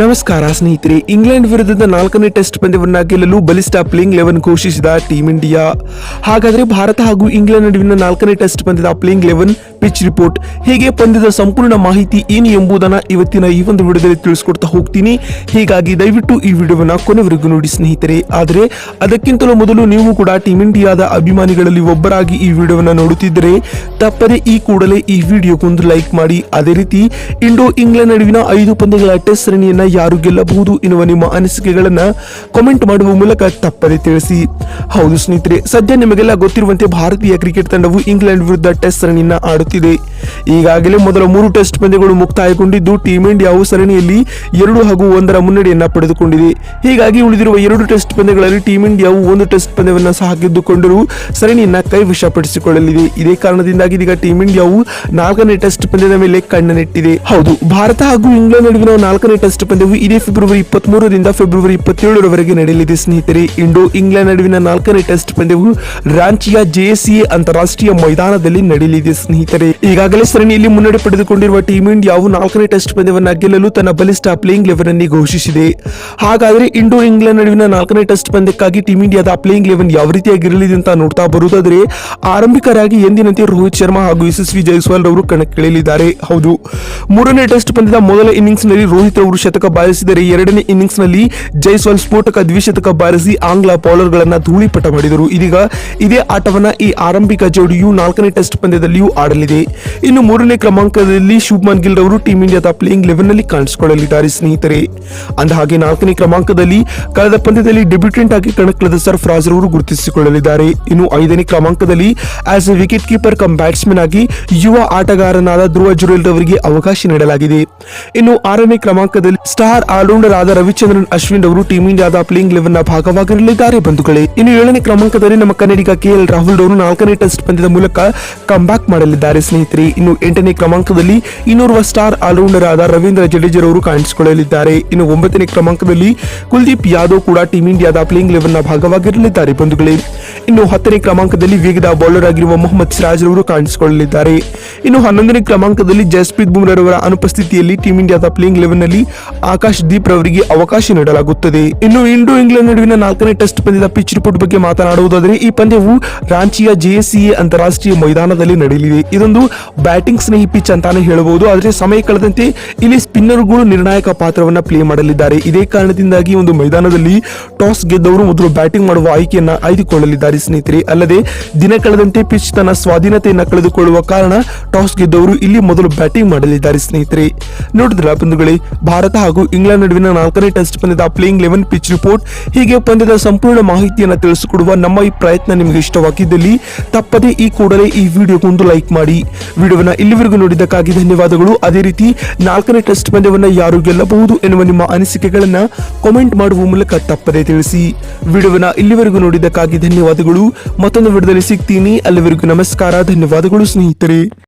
ನಮಸ್ಕಾರ ಸ್ನೇಹಿತರೆ, ಇಂಗ್ಲೆಂಡ್ ವಿರುದ್ಧದ ನಾಲ್ಕನೇ ಟೆಸ್ಟ್ ಪಂದ್ಯವನ್ನ ಗೆಲ್ಲಲು ಬಲಿಷ್ಠ ಪ್ಲೇಯಿಂಗ್ ಲೆವೆನ್ ಘೋಷಿಸಿದ ಟೀಂ ಇಂಡಿಯಾ. ಹಾಗಾದರೆ ಭಾರತ ಹಾಗೂ ಇಂಗ್ಲೆಂಡ್ ನಡುವಿನ ನಾಲ್ಕನೇ ಟೆಸ್ಟ್ ಪಂದ್ಯದ ಪ್ಲೇಯಿಂಗ್ ಲೆವೆನ್ ಪಿಚ್ ರಿಪೋರ್ಟ್ ಹೇಗೆ ಪಂದ್ಯದ ಸಂಪೂರ್ಣ ಮಾಹಿತಿ ಏನು ಎಂಬುದನ್ನ ಇವತ್ತಿನ ಈ ಒಂದು ವಿಡಿಯೋದಲ್ಲಿ ತಿಳಿಸ್ಕೊಡ್ತಾ ಹೋಗ್ತೀನಿ. ಹೀಗಾಗಿ ದಯವಿಟ್ಟು ಈ ವಿಡಿಯೋವನ್ನ ಕೊನೆವರೆಗೂ ನೋಡಿ ಸ್ನೇಹಿತರೆ. ಆದರೆ ಅದಕ್ಕಿಂತಲೂ ಮೊದಲು ನೀವು ಕೂಡ ಟೀಂ ಇಂಡಿಯಾದ ಅಭಿಮಾನಿಗಳಲ್ಲಿ ಒಬ್ಬರಾಗಿ ಈ ವಿಡಿಯೋವನ್ನು ನೋಡುತ್ತಿದ್ದರೆ, ತಪ್ಪದೆ ಈ ಕೂಡಲೇ ಈ ವಿಡಿಯೋಗೊಂದು ಲೈಕ್ ಮಾಡಿ. ಅದೇ ರೀತಿ, ಇಂಡೋ ಇಂಗ್ಲೆಂಡ್ ನಡುವಿನ ಐದು ಪಂದ್ಯಗಳ ಟೆಸ್ಟ್ ಸರಣಿಯನ್ನ ಯಾರು ಗೆಲ್ಲಬಹುದು ಎನ್ನುವ ನಿಮ್ಮ ಅನಿಸಿಕೆಗಳನ್ನ ಕಾಮೆಂಟ್ ಮಾಡುವ ಮೂಲಕ ತಪ್ಪದೆ ತಿಳಿಸಿ. ಹೌದು ಸ್ನೇಹಿತರೆ, ಸದ್ಯ ನಿಮಗೆಲ್ಲ ಗೊತ್ತಿರುವಂತೆ ಭಾರತೀಯ ಕ್ರಿಕೆಟ್ ತಂಡವು ಇಂಗ್ಲೆಂಡ್ ವಿರುದ್ಧ ಟೆಸ್ಟ್ ಸರಣಿಯನ್ನ ಆಡುತ್ತಿದೆ. ಈಗಾಗಲೇ ಮೊದಲ ಮೂರು ಟೆಸ್ಟ್ ಪಂದ್ಯಗಳು ಮುಕ್ತಾಯಗೊಂಡಿದ್ದು ಟೀಂ ಇಂಡಿಯಾವು ಸರಣಿಯಲ್ಲಿ ಎರಡು ಹಾಗೂ ಒಂದರ ಮುನ್ನಡೆಯನ್ನ ಪಡೆದುಕೊಂಡಿದೆ. ಹೀಗಾಗಿ ಉಳಿದಿರುವ ಎರಡು ಟೆಸ್ಟ್ ಪಂದ್ಯಗಳಲ್ಲಿ ಟೀಂ ಇಂಡಿಯಾವು ಒಂದು ಟೆಸ್ಟ್ ಪಂದ್ಯವನ್ನು ಸಹ ಗೆದ್ದುಕೊಂಡರೂ ಸರಣಿಯನ್ನ ಕೈವಶಪಡಿಸಿಕೊಳ್ಳಲಿದೆ ಇದೇ ಕಾರಣದಿಂದಾಗಿ ಇದೀಗ ಟೀಂ ಇಂಡಿಯಾವು ನಾಲ್ಕನೇ ಟೆಸ್ಟ್ ಪಂದ್ಯದ ಮೇಲೆ ಕಣ್ಣನಿಟ್ಟಿದೆ ಹೌದು, ಭಾರತ ಹಾಗೂ ಇಂಗ್ಲೆಂಡ್ ನಡುವಿನ ನಾಲ್ಕನೇ ಟೆಸ್ಟ್ ಪಂದ್ಯವು ಇದೇ ಫೆಬ್ರವರಿ ಇಪ್ಪತ್ತ್ ಮೂರರಿಂದ ಫೆಬ್ರವರಿ ಇಪ್ಪತ್ತೇಳರವರೆಗೆ ನಡೆಯಲಿದೆ ಸ್ನೇಹಿತರೆ. ಇಂಡೋ ಇಂಗ್ಲೆಂಡ್ ನಡುವಿನ ನಾಲ್ಕನೇ ಟೆಸ್ಟ್ ಪಂದ್ಯವು ರಾಂಚಿಯ ಜೆಎಸ್ಸಿಎ ಅಂತಾರಾಷ್ಟ್ರೀಯ ಮೈದಾನದಲ್ಲಿ ನಡೆಯಲಿದೆ ಸ್ನೇಹಿತರೆ. ಈಗಾಗಲೇ ಸರಣಿಯಲ್ಲಿ ಮುನ್ನಡೆ ಪಡೆದುಕೊಂಡಿರುವ ಟೀಂ ಇಂಡಿಯಾವು ನಾಲ್ಕನೇ ಟೆಸ್ಟ್ ಪಂದ್ಯವನ್ನು ಗೆಲ್ಲಲು ತನ್ನ ಬಲಿಷ್ಠ ಪ್ಲೇಯಿಂಗ್ ಲೆವೆನ್ ಅನ್ನು ಘೋಷಿಸಿದೆ. ಹಾಗಾದರೆ ಇಂಡೋ ಇಂಗ್ಲೆಂಡ್ ನಡುವಿನ ನಾಲ್ಕನೇ ಟೆಸ್ಟ್ ಪಂದ್ಯಕ್ಕಾಗಿ ಟೀಂ ಇಂಡಿಯಾದ ಪ್ಲೇಯಿಂಗ್ ಲೆವೆನ್ ಯಾವ ರೀತಿಯಾಗಿರಲಿದೆ ಅಂತ ನೋಡ್ತಾ ಬರುವುದಾದರೆ, ಆರಂಭಿಕರಾಗಿ ಎಂದಿನಂತೆ ರೋಹಿತ್ ಶರ್ಮಾ ಹಾಗೂ ಯಶಸ್ವಿ ಜೈಸ್ವಾಲ್ ರವರು ಕಣಕ್ಕಿಳಿಯಲಿದ್ದಾರೆ. ಹೌದು, ಮೂರನೇ ಟೆಸ್ಟ್ ಪಂದ್ಯದ ಮೊದಲ ಇನ್ನಿಂಗ್ಸ್ನಲ್ಲಿ ರೋಹಿತ್ ಅವರು ಶತಕ ಬಾರಿಸಿದರೆ ಎರಡನೇ ಇನ್ನಿಂಗ್ಸ್ನಲ್ಲಿ ಜೈಸ್ವಾಲ್ ಸ್ಫೋಟಕ ದ್ವಿಶತಕ ಬಾರಿಸಿ ಆಂಗ್ಲ ಬೌಲರ್ ಗಳನ್ನ ಧೂಳಿಪಟ ಮಾಡಿದರು. ಇದೀಗ ಇದೇ ಆಟವನ್ನ ಈ ಆರಂಭಿಕ ಜೋಡಿಯು ನಾಲ್ಕನೇ ಟೆಸ್ಟ್ ಪಂದ್ಯದಲ್ಲಿಯೂ ಆಡಲಿದೆ. ಇನ್ನು ಮೂರನೇ ಕ್ರಮಾಂಕದಲ್ಲಿ ಶುಭ್ಮನ್ ಗಿಲ್ ರವರು ಟೀಂ ಇಂಡಿಯಾದ ಪ್ಲೇಯಿಂಗ್ ಲೆವೆನ್ನಲ್ಲಿ ಕಾಣಿಸಿಕೊಳ್ಳಲಿದ್ದಾರೆ ಸ್ನೇಹಿತರೆ. ಅಂದಹಾಗೆ ನಾಲ್ಕನೇ ಕ್ರಮಾಂಕದಲ್ಲಿ ಕಳೆದ ಪಂದ್ಯದಲ್ಲಿ ಡೆಬ್ಯೂಟೆಂಟ್ ಆಗಿ ಕಣಕ್ಕಿಳಿದ ಸರ್ಫರಾಜ್ ರವರು ಗುರುತಿಸಿಕೊಳ್ಳಲಿದ್ದಾರೆ. ಇನ್ನು ಐದನೇ ಕ್ರಮಾಂಕದಲ್ಲಿ as a wicket keeper cum batsman ಆಗಿ ಯುವ ಆಟಗಾರನಾದ ಧ್ರುವ ಜುರೇಲ್ ರವರಿಗೆ ಅವಕಾಶ ನೀಡಲಾಗಿದೆ. ಇನ್ನು ಆರನೇ ಕ್ರಮಾಂಕದಲ್ಲಿ ಸ್ಟಾರ್ ಆಲ್ರೌಂಡರ್ ಆದ ರವಿಚಂದ್ರನ್, ಅಶ್ವಿನ್ ಅವರು ಟೀಂ ಇಂಡಿಯಾದ ಪ್ಲೇಯಿಂಗ್ ಲೆವೆನ್ನ ಭಾಗವಾಗಿರಲಿದ್ದಾರೆ ಬಂಧುಗಳೇ. ಇನ್ನು ಏಳನೇ ಕ್ರಮಾಂಕದಲ್ಲಿ ನಮ್ಮ ಕನ್ನಡಿಗ ಕೆಎಲ್ ರಾಹುಲ್ ಅವರು ನಾಲ್ಕನೇ ಟೆಸ್ಟ್ ಪಂದ್ಯದ ಮೂಲಕ ಕಂಬ್ಯಾಕ್ ಮಾಡಲಿದ್ದಾರೆ ಸ್ನೇಹಿತರೆ. ಇನ್ನು ಎಂಟನೇ ಕ್ರಮಾಂಕದಲ್ಲಿ ಇನ್ನೋರ್ವ ಸ್ಟಾರ್ ಆಲ್ರೌಂಡರ್ ಆದ ರವೀಂದ್ರ ಜಡೇಜರ್ ಅವರು ಕಾಣಿಸಿಕೊಳ್ಳಲಿದ್ದಾರೆ. ಇನ್ನು ಒಂಬತ್ತನೇ ಕ್ರಮಾಂಕದಲ್ಲಿ ಕುಲ್ದೀಪ್ ಯಾದವ್ ಕೂಡ ಟೀಂ ಇಂಡಿಯಾದ ಪ್ಲೇಯಿಂಗ್ ಲೆವೆನ್ನ ಭಾಗವಾಗಿರಲಿದ್ದಾರೆ ಬಂಧುಗಳೇ. ಇನ್ನು ಹತ್ತನೇ ಕ್ರಮಾಂಕದಲ್ಲಿ ವೇಗದ ಬೌಲರ್ ಆಗಿರುವ ಮೊಹಮ್ಮದ್ ಸಿರಾಜ್ ಅವರು ಕಾಣಿಸಿಕೊಳ್ಳಲಿದ್ದಾರೆ. ಇನ್ನು ಹನ್ನೊಂದನೇ ಕ್ರಮಾಂಕದಲ್ಲಿ ಜಸ್ಪ್ರೀತ್ ಬುಮ್ರಾ ಅವರ ಅನುಪಸ್ಥಿತಿಯಲ್ಲಿ ಟೀಂ ಇಂಡಿಯಾದ ಪ್ಲೇಯಿಂಗ್ ಲೆವೆನ್ನಲ್ಲಿ ಆಕಾಶ್ ದೀಪ್ ರವರಿಗೆ ಅವಕಾಶ ನೀಡಲಾಗುತ್ತದೆ. ಇನ್ನು ಇಂಡೋ ಇಂಗ್ಲೆಂಡ್ ನಡುವಿನ ನಾಲ್ಕನೇ ಟೆಸ್ಟ್ ಪಂದ್ಯದ ಪಿಚ್ ರಿಪೋರ್ಟ್ ಬಗ್ಗೆ ಮಾತನಾಡುವುದಾದರೆ, ಈ ಪಂದ್ಯವು ರಾಂಚಿಯ ಜೆಎಸ್ಸಿಎ ಅಂತಾರಾಷ್ಟ್ರೀಯ ಮೈದಾನದಲ್ಲಿ ನಡೆಯಲಿದೆ. ಇದೊಂದು ಬ್ಯಾಟಿಂಗ್ ಸ್ನೇಹಿ ಪಿಚ್ ಅಂತಾನೆ ಹೇಳಬಹುದು. ಆದರೆ ಸಮಯ ಕಳೆದಂತೆ ಇಲ್ಲಿ ಸ್ಪಿನ್ನರ್ಗಳು ನಿರ್ಣಾಯಕ ಪಾತ್ರವನ್ನು ಪ್ಲೇ ಮಾಡಲಿದ್ದಾರೆ. ಇದೇ ಕಾರಣದಿಂದಾಗಿ ಒಂದು ಮೈದಾನದಲ್ಲಿ ಟಾಸ್ ಗೆದ್ದವರು ಮೊದಲು ಬ್ಯಾಟಿಂಗ್ ಮಾಡುವ ಆಯ್ಕೆಯನ್ನು ಆಯ್ದುಕೊಳ್ಳಲಿದ್ದಾರೆ. ಸ್ನೇಹಿತರೆ, ಅಲ್ಲದೆ ದಿನ ಕಳೆದಂತೆ ಪಿಚ್ ತನ್ನ ಸ್ವಾಧೀನತೆಯನ್ನು ಕಳೆದುಕೊಳ್ಳುವ ಕಾರಣ ಟಾಸ್ ಗೆದ್ದವರು ಇಲ್ಲಿ ಮೊದಲು ಬ್ಯಾಟಿಂಗ್ ಮಾಡಲಿದ್ದಾರೆ ಸ್ನೇಹಿತರೆ. ನೋಡಿದ್ರ ಬಂಧುಗಳೇ, ಭಾರತ ಹಾಗೂ ಇಂಗ್ಲೆಂಡ್ ನಡುವಿನ ನಾಲ್ಕನೇ ಟೆಸ್ಟ್ ಪಂದ್ಯದ ಪ್ಲೇಯಿಂಗ್ ಲೆವೆನ್ ಪಿಚ್ ರಿಪೋರ್ಟ್ ಹೀಗೆ ಪಂದ್ಯದ ಸಂಪೂರ್ಣ ಮಾಹಿತಿಯನ್ನು ತಿಳಿಸಿಕೊಡುವ ನಮ್ಮ ಈ ಪ್ರಯತ್ನ ನಿಮಗೆ ಇಷ್ಟವಾಗಿದ್ದಲ್ಲಿ ತಪ್ಪದೇ ಈ ಕೂಡಲೇ ಈ ವಿಡಿಯೋಗೊಂದು ಲೈಕ್ ಮಾಡಿ. ವಿಡಿಯೋವನ್ನು ಇಲ್ಲಿವರೆಗೂ ನೋಡಿದ್ದಕ್ಕಾಗಿ ಧನ್ಯವಾದಗಳು. ಅದೇ ರೀತಿ ನಾಲ್ಕನೇ ಟೆಸ್ಟ್ ಪಂದ್ಯವನ್ನು ಯಾರು ಗೆಲ್ಲಬಹುದು ಎನ್ನುವ ನಿಮ್ಮ ಅನಿಸಿಕೆಗಳನ್ನು ಕಾಮೆಂಟ್ ಮಾಡುವ ಮೂಲಕ ತಪ್ಪದೇ ತಿಳಿಸಿ. ವಿಡಿಯೋವನ್ನು ಇಲ್ಲಿವರೆಗೂ ನೋಡಿದ್ದಕ್ಕಾಗಿ ಧನ್ಯವಾದಗಳು. ಮತ್ತೊಂದು ವಿಡಿಯೋದಲ್ಲಿ ಸಿಗ್ತೀನಿ. ಅಲ್ಲಿವರೆಗೂ ನಮಸ್ಕಾರ. ಧನ್ಯವಾದಗಳು ಸ್ನೇಹಿತರೆ.